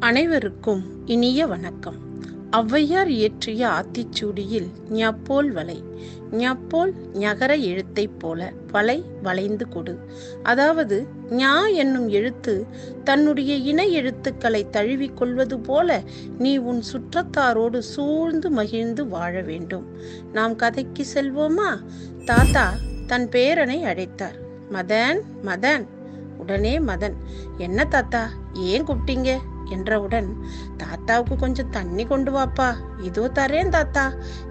அனைவருக்கும் இனிய வணக்கம். ஔவையார் இயற்றிய ஆத்திச்சூடியில் ஞப்போல் வலை. ஞப்போல் ஞகர எழுத்தைப் போல வலை வளைந்து கொடு. அதாவது ஞா என்னும் எழுத்து தன்னுடைய இணை எழுத்துக்களை தழுவிக் கொள்வது போல நீ உன் சுற்றத்தாரோடு சூழ்ந்து மகிழ்ந்து வாழ வேண்டும். நாம் கதைக்கு செல்வோமா? தாத்தா தன் பேரனை அழைத்தார். மதன் மதன் உடனே மதன். என்ன தாத்தா? ஏன் கூப்பிட்டீங்க? என்றவுடன் தாத்தாவுக்கு கொஞ்சம் தண்ணி கொண்டு வாப்பா இதோ தரேன் தாத்தா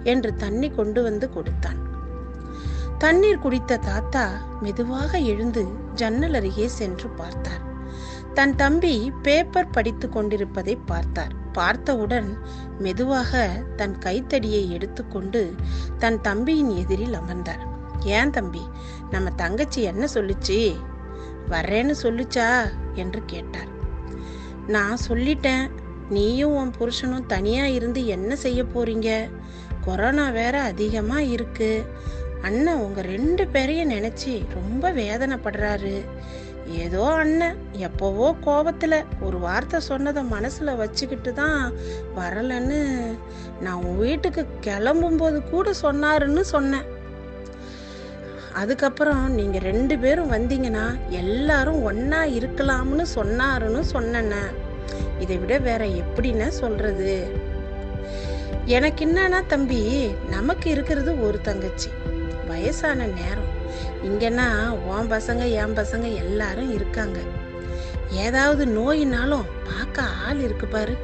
என்று தண்ணி கொண்டு வந்து கொடுத்தான். தண்ணீர் குடித்த தாத்தா மெதுவாக எழுந்து ஜன்னல் அருகே சென்று பார்த்தார். தன் தம்பி பேப்பர் படித்து கொண்டிருப்பதை பார்த்தார். பார்த்தவுடன் மெதுவாக தன் கைத்தடியை எடுத்துக்கொண்டு தன் தம்பியின் எதிரில் அமர்ந்தார். ஏன் தம்பி நம்ம தங்கச்சி என்ன சொல்லுச்சு? வர்றேன்னு சொல்லுச்சா? என்று கேட்டார். நான் சொல்லிட்டேன். நீயும் உன் புருஷனும் தனியாக இருந்து என்ன செய்ய போறீங்க? கொரோனா வேற அதிகமாக இருக்கு. அண்ணன் உங்கள் ரெண்டு பேரையும் நினச்சி ரொம்ப வேதனைப்படுறாரு. ஏதோ அண்ணன் எப்போவோ கோபத்தில் ஒரு வார்த்தை சொன்னதை மனசில் வச்சுக்கிட்டு தான் வரலன்னு நான் உன் வீட்டுக்கு கிளம்பும்போது கூட சொன்னாருன்னு சொன்னேன். அதுக்கப்புறம் நீங்கள் ரெண்டு பேரும் வந்தீங்கன்னா எல்லாரும் ஒன்னா இருக்கலாம்னு சொன்னாருன்னு சொன்னேன்ன இதை விட வேற எப்படின்னு சொல்றது? எனக்கு என்னன்னா தம்பி நமக்கு இருக்கிறது ஒரு தங்கச்சி. வயசான நேரம். இங்கன்னா உன் பசங்க என் பசங்க எல்லாரும் இருக்காங்க. ஏதாவது நோயினாலும் பார்க்க ஆள் இருக்கு பாரு.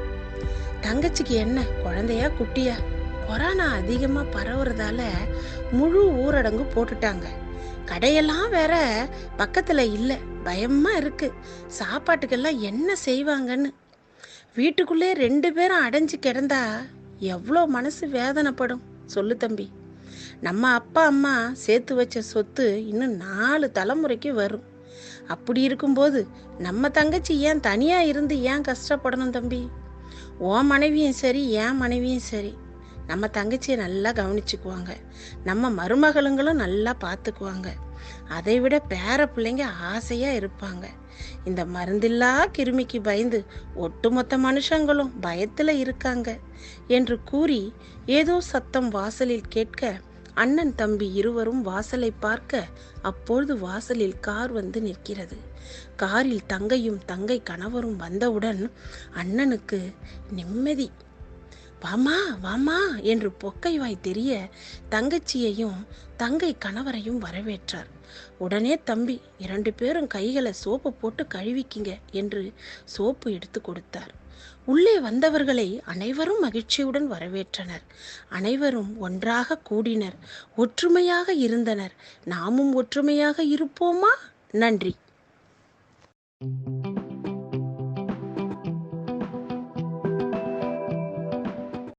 தங்கச்சிக்கு என்ன? குழந்தையா குட்டியா? கொரோனா அதிகமாக பரவுறதால முழு ஊரடங்கு போட்டுட்டாங்க. கடையெல்லாம் வேற பக்கத்தில் இல்லை. பயமாக இருக்கு. சாப்பாட்டுக்கெல்லாம் என்ன செய்வாங்கன்னு. வீட்டுக்குள்ளே ரெண்டு பேரும் அடைஞ்சு கிடந்தா எவ்வளோ மனசு வேதனைப்படும். சொல்லு தம்பி. நம்ம அப்பா அம்மா சேர்த்து வச்ச சொத்து இன்னும் நாலு தலைமுறைக்கு வரும். அப்படி இருக்கும்போது நம்ம தங்கச்சி ஏன் தனியாக இருந்து ஏன் கஷ்டப்படணும் தம்பி? உன் மனைவியும் சரி என் மனைவியும் சரி. நம்ம தங்கச்சியை நல்லா கவனிச்சுக்குவாங்க. நம்ம மருமகளுங்களும் நல்லா பார்த்துக்குவாங்க அதை விட பேர பிள்ளைங்க ஆசையா இருப்பாங்க. இந்த மருந்தில்லா கிருமிக்கு பயந்து ஒட்டுமொத்த மனுஷங்களும் பயத்துல இருக்காங்க என்று கூறி ஏதோ சத்தம் வாசலில் கேட்க அண்ணன் தம்பி இருவரும் வாசலை பார்க்க அப்பொழுது வாசலில் கார் வந்து நிற்கிறது. காரில் தங்கையும் தங்கை கணவரும் வந்தவுடன் அண்ணனுக்கு நிம்மதி. வாமா வாமா என்று பொக்கைவாய் தெரிய தங்கச்சியையும் தங்கை கணவரையும் வரவேற்றார். உடனே தம்பி இரண்டு பேரும் கைகளை சோப்பு போட்டு கழுவிக்கிங்க என்று சோப்பு எடுத்து கொடுத்தார். உள்ளே வந்தவர்களை அனைவரும் மகிழ்ச்சியுடன் வரவேற்றனர். அனைவரும் ஒன்றாக கூடினர். ஒற்றுமையாக இருந்தனர். நாமும் ஒற்றுமையாக இருப்போமா? நன்றி.